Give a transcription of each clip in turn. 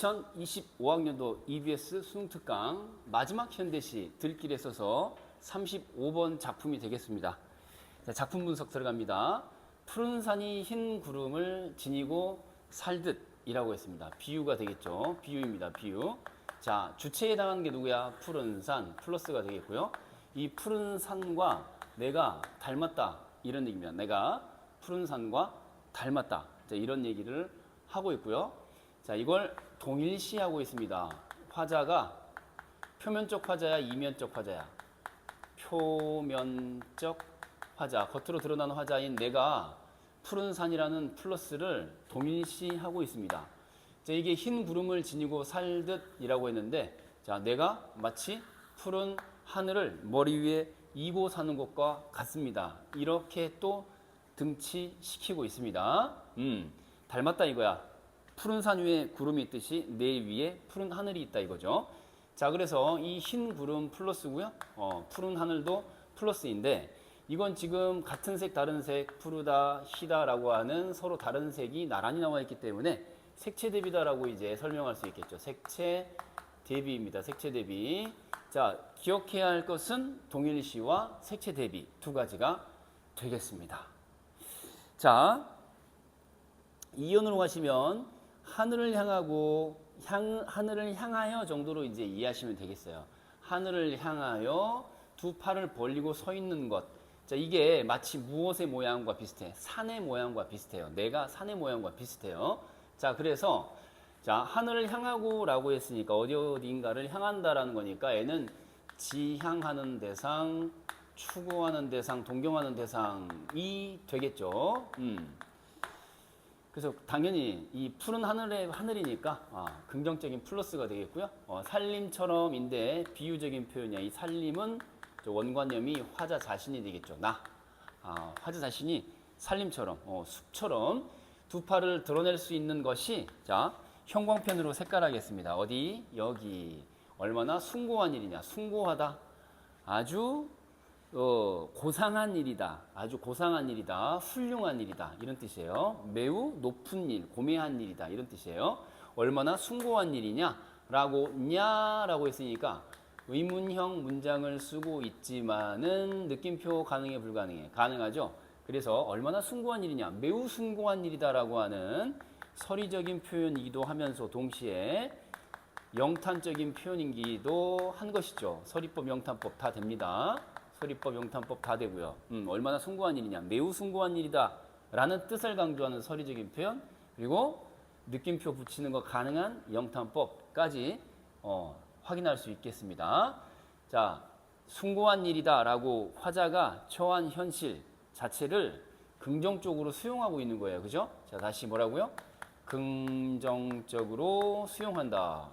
2025학년도 EBS 수능 특강 마지막 현대시 들길에 서서 35번 작품이 되겠습니다. 자, 작품 분석 들어갑니다. 푸른 산이 흰 구름을 지니고 살듯이라고 했습니다. 비유가 되겠죠. 비유입니다. 비유. 자, 주체에 해당하는 게 누구야? 푸른 산 플러스가 되겠고요. 이 푸른 산과 내가 닮았다 이런 얘기입니다. 내가 푸른 산과 닮았다. 자, 이런 얘기를 하고 있고요. 자, 이걸 동일시하고 있습니다. 화자가 표면적 화자야, 이면적 화자야. 표면적 화자, 겉으로 드러나는 화자인 내가 푸른 산이라는 플러스를 동일시하고 있습니다. 자, 이게 흰 구름을 지니고 살듯이라고 했는데, 자, 내가 마치 푸른 하늘을 머리 위에 이고 사는 것과 같습니다. 이렇게 또 등치시키고 있습니다. 음, 닮았다 이거야. 푸른 산 위에 구름이 있듯이 내 위에 푸른 하늘이 있다 이거죠. 자, 그래서 이 흰 구름 플러스고요. 어, 푸른 하늘도 플러스인데 이건 지금 같은 색 다른 색 푸르다 희다라고 하는 서로 다른 색이 나란히 나와 있기 때문에 색채 대비다라고 이제 설명할 수 있겠죠. 색채 대비입니다. 색채 대비. 자, 기억해야 할 것은 동일시와 색채 대비 두 가지가 되겠습니다. 자, 이연으로 가시면 하늘을 향하고 향, 하늘을 향하여 정도로 이제 이해하시면 되겠어요. 하늘을 향하여 두 팔을 벌리고 서 있는 것. 자, 이게 마치 무엇의 모양과 비슷해? 산의 모양과 비슷해요. 내가 산의 모양과 비슷해요. 자, 그래서 자, 하늘을 향하고라고 했으니까 어디 어딘가를 향한다라는 거니까 얘는 지향하는 대상, 추구하는 대상, 동경하는 대상이 되겠죠. 음. 그래서 당연히 이 푸른 하늘의 하늘이니까 아, 긍정적인 플러스가 되겠고요. 어, 살림처럼인데 비유적인 표현이야. 이 살림은 저 원관념이 화자 자신이 되겠죠. 나 아, 화자 자신이 살림처럼 어, 숲처럼 두 팔을 드러낼 수 있는 것이 자 형광펜으로 색깔하겠습니다. 어디 여기 얼마나 숭고한 일이냐. 숭고하다. 아주 어, 고상한 일이다. 아주 고상한 일이다. 훌륭한 일이다. 이런 뜻이에요. 매우 높은 일, 고매한 일이다. 이런 뜻이에요. 얼마나 숭고한 일이냐? 라고, 냐 라고 했으니까 의문형 문장을 쓰고 있지만은 느낌표 가능해, 불가능해? 가능하죠? 그래서 얼마나 숭고한 일이냐? 매우 숭고한 일이다라고 하는 서리적인 표현이기도 하면서 동시에 영탄적인 표현이기도 한 것이죠. 서리법, 영탄법 다 됩니다. 서리법, 영탄법 다 되고요. 음, 얼마나 숭고한 일이냐, 매우 숭고한 일이다 라는 뜻을 강조하는 서리적인 표현 그리고 느낌표 붙이는 거 가능한 영탄법까지 어, 확인할 수 있겠습니다. 자, 숭고한 일이다 라고 화자가 처한 현실 자체를 긍정적으로 수용하고 있는 거예요. 그죠? 자, 다시 뭐라고요? 긍정적으로 수용한다.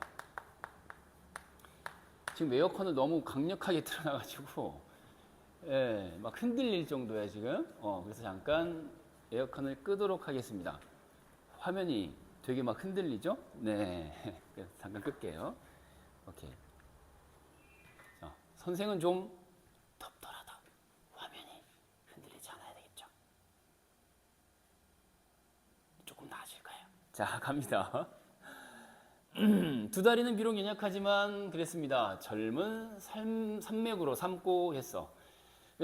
지금 에어컨을 너무 강력하게 틀어놔가지고 예, 막 흔들릴 정도야 지금. 어, 그래서 잠깐 에어컨을 끄도록 하겠습니다. 화면이 되게 막 흔들리죠? 네, 잠깐 끌게요. 오케이. 자, 선생은 좀 덥더라도 화면이 흔들리지 않아야 되겠죠? 조금 나아질까요? 자, 갑니다. 두 다리는 비록 연약하지만 그랬습니다. 젊은 삶, 산맥으로 삼고 했어.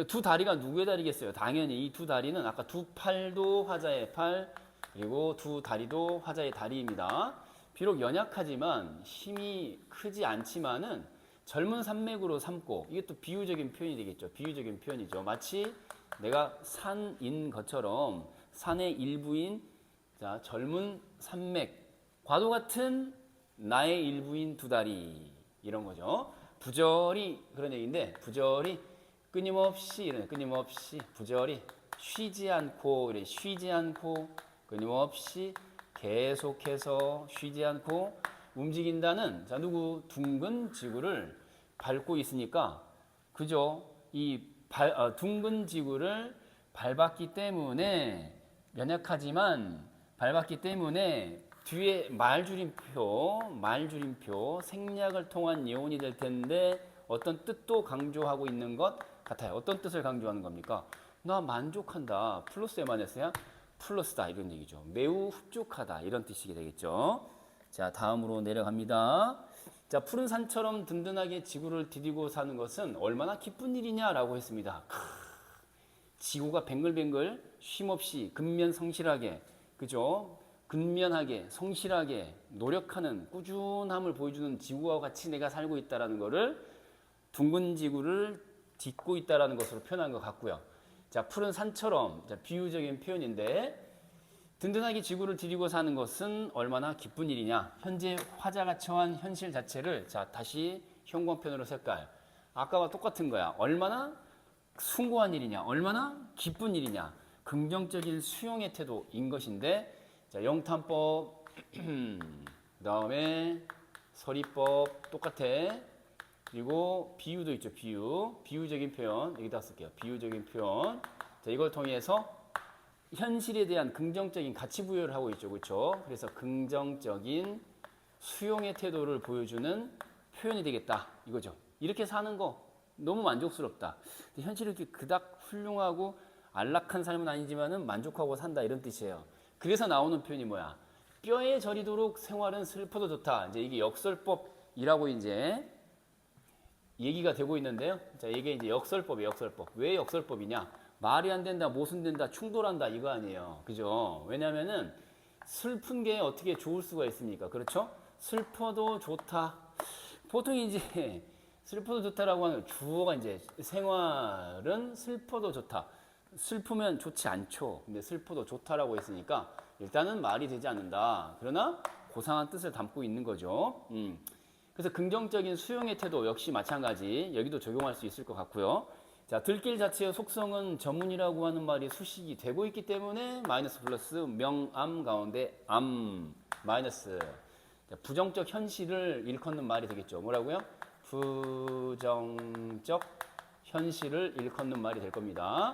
두 다리가 누구의 다리겠어요? 당연히 이 두 다리는 아까 두 팔도 화자의 팔, 그리고 두 다리도 화자의 다리입니다. 비록 연약하지만 힘이 크지 않지만은 젊은 산맥으로 삼고 이게 또 비유적인 표현이 되겠죠. 비유적인 표현이죠. 마치 내가 산인 것처럼 산의 일부인 자, 젊은 산맥, 과도 같은 나의 일부인 두 다리 이런 거죠. 부절이 그런 얘기인데 부절이 끊임없이 이런 끊임없이. 부절이. 쉬지 않고 이래. 쉬지 않고. 끊임없이 계속해서 쉬지 않고 움직인다는 자 누구 둥근 지구를 밟고 있으니까 그죠? 이 발, 어, 둥근 지구를 밟았기 때문에 연약하지만 밟았기 때문에 뒤에 말줄임표 말줄임표 생략을 통한 예언이 될 텐데 어떤 뜻도 강조하고 있는 것 같아요. 어떤 뜻을 강조하는 겁니까? 나 만족한다. 플러스에만 했어야 플러스다 이런 얘기죠. 매우 흡족하다 이런 뜻이 되겠죠. 자, 다음으로 내려갑니다. 자, 푸른 산처럼 든든하게 지구를 디디고 사는 것은 얼마나 기쁜 일이냐라고 했습니다. 크, 지구가 뱅글뱅글 쉼없이 근면 성실하게 그죠? 근면하게 성실하게 노력하는 꾸준함을 보여주는 지구와 같이 내가 살고 있다라는 것을 둥근 지구를 딛고 있다라는 것으로 표현한 것 같고요. 자, 푸른 산처럼 자, 비유적인 표현인데 든든하게 지구를 디디고 사는 것은 얼마나 기쁜 일이냐. 현재 화자가 처한 현실 자체를 자, 다시 형광펜으로 색깔. 아까와 똑같은 거야. 얼마나 숭고한 일이냐. 얼마나 기쁜 일이냐. 긍정적인 수용의 태도인 것인데 자, 영탄법 그다음에 서리법 똑같아. 그리고 비유도 있죠. 비유. 비유적인 표현 여기다 쓸게요. 비유적인 표현. 자, 이걸 통해서 현실에 대한 긍정적인 가치 부여를 하고 있죠. 그렇죠? 그래서 긍정적인 수용의 태도를 보여주는 표현이 되겠다. 이거죠. 이렇게 사는 거 너무 만족스럽다. 현실이 그닥 훌륭하고 안락한 삶은 아니지만은 만족하고 산다 이런 뜻이에요. 그래서 나오는 표현이 뭐야? 뼈에 저리도록 생활은 슬퍼도 좋다. 이제 이게 역설법이라고 이제 얘기가 되고 있는데요. 자, 이게 이제 역설법이에요, 역설법. 왜 역설법이냐? 말이 안 된다, 모순된다, 충돌한다 이거 아니에요. 그죠? 왜냐면은 슬픈 게 어떻게 좋을 수가 있습니까? 그렇죠? 슬퍼도 좋다. 보통 이제 슬퍼도 좋다라고 하는 주어가 이제 생활은 슬퍼도 좋다. 슬프면 좋지 않죠. 근데 슬퍼도 좋다라고 했으니까 일단은 말이 되지 않는다. 그러나 고상한 뜻을 담고 있는 거죠. 음. 그래서 긍정적인 수용의 태도 역시 마찬가지 여기도 적용할 수 있을 것 같고요. 자, 들길 자체의 속성은 전문이라고 하는 말이 수식이 되고 있기 때문에 마이너스 플러스 명암 가운데 암 마이너스 자, 부정적 현실을 일컫는 말이 되겠죠. 뭐라고요? 부정적 현실을 일컫는 말이 될 겁니다.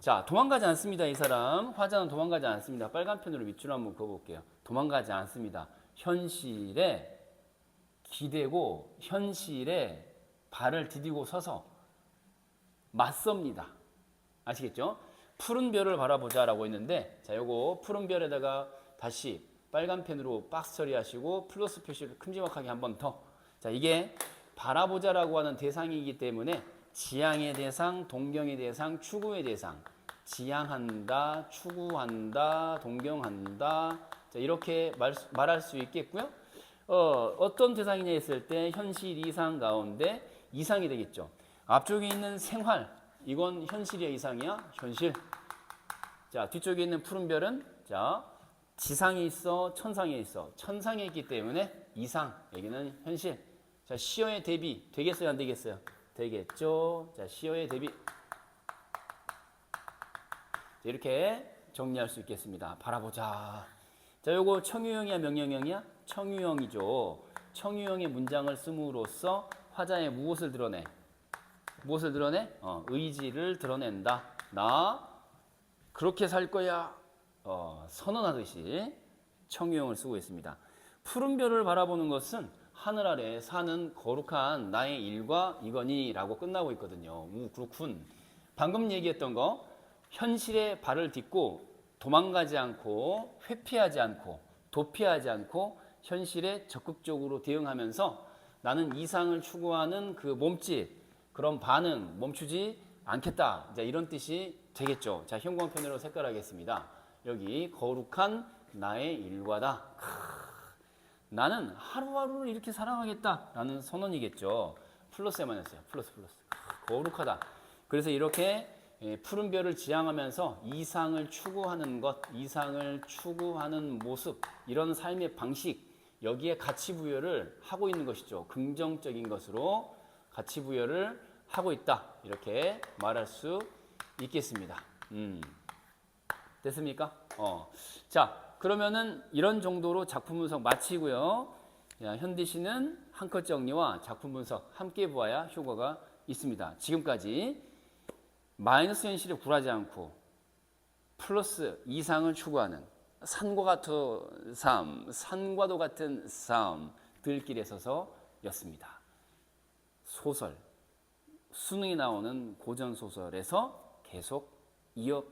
자, 도망가지 않습니다. 이 사람 화자는 도망가지 않습니다. 빨간 펜으로 밑줄 한번 그어볼게요. 도망가지 않습니다. 현실에 기대고 현실에 발을 디디고 서서 맞섭니다. 아시겠죠? 푸른 별을 바라보자라고 했는데 자, 요거 푸른 별에다가 다시 빨간 펜으로 박스 처리하시고 플러스 표시를 큼지막하게 한 번 더. 자, 이게 바라보자라고 하는 대상이기 때문에 지향의 대상, 동경의 대상, 추구의 대상. 지향한다, 추구한다, 동경한다. 자, 이렇게 말, 말할 수 있겠고요. 어, 어떤 대상이냐 했을 때 현실 이상 가운데 이상이 되겠죠. 앞쪽에 있는 생활, 이건 현실의 이상이야? 현실. 자, 뒤쪽에 있는 푸른 별은 자, 지상에 있어, 천상에 있어. 천상에 있기 때문에 이상, 여기는 현실. 자, 시어의 대비 되겠어요, 안 되겠어요? 되겠죠. 자, 시어의 대비. 이렇게 정리할 수 있겠습니다. 바라보자. 자, 요거 청유형이야, 명령형이야? 청유형이죠. 청유형의 문장을 씀으로써 화자의 무엇을 드러내? 무엇을 드러내? 어, 의지를 드러낸다. 나 그렇게 살 거야. 어, 선언하듯이 청유형을 쓰고 있습니다. 푸른 별을 바라보는 것은 하늘 아래 사는 거룩한 나의 일과 이거니라고 끝나고 있거든요. 우, 그렇군. 방금 얘기했던 거 현실에 발을 딛고 도망가지 않고 회피하지 않고 도피하지 않고 현실에 적극적으로 대응하면서 나는 이상을 추구하는 그 몸짓 그런 반응 멈추지 않겠다. 이제 이런 뜻이 되겠죠. 자, 형광펜으로 색깔하겠습니다. 여기 거룩한 나의 일과다. 크, 나는 하루하루를 이렇게 사랑하겠다라는 선언이겠죠. 플러스에 만 했어요. 플러스 플러스. 크, 거룩하다. 그래서 이렇게 예, 푸른 별을 지향하면서 이상을 추구하는 것, 이상을 추구하는 모습, 이런 삶의 방식, 여기에 가치 부여를 하고 있는 것이죠. 긍정적인 것으로 가치 부여를 하고 있다. 이렇게 말할 수 있겠습니다. 음. 됐습니까? 어. 자, 그러면은 이런 정도로 작품 분석 마치고요. 야, 현디 씨는 한컷 정리와 작품 분석 함께 보아야 효과가 있습니다. 지금까지 마이너스 현실에 굴하지 않고 플러스 이상을 추구하는 산과 같은 삶, 산과도 같은 삶, 들길에 서서였습니다. 소설, 수능에 나오는 고전 소설에서 계속 이어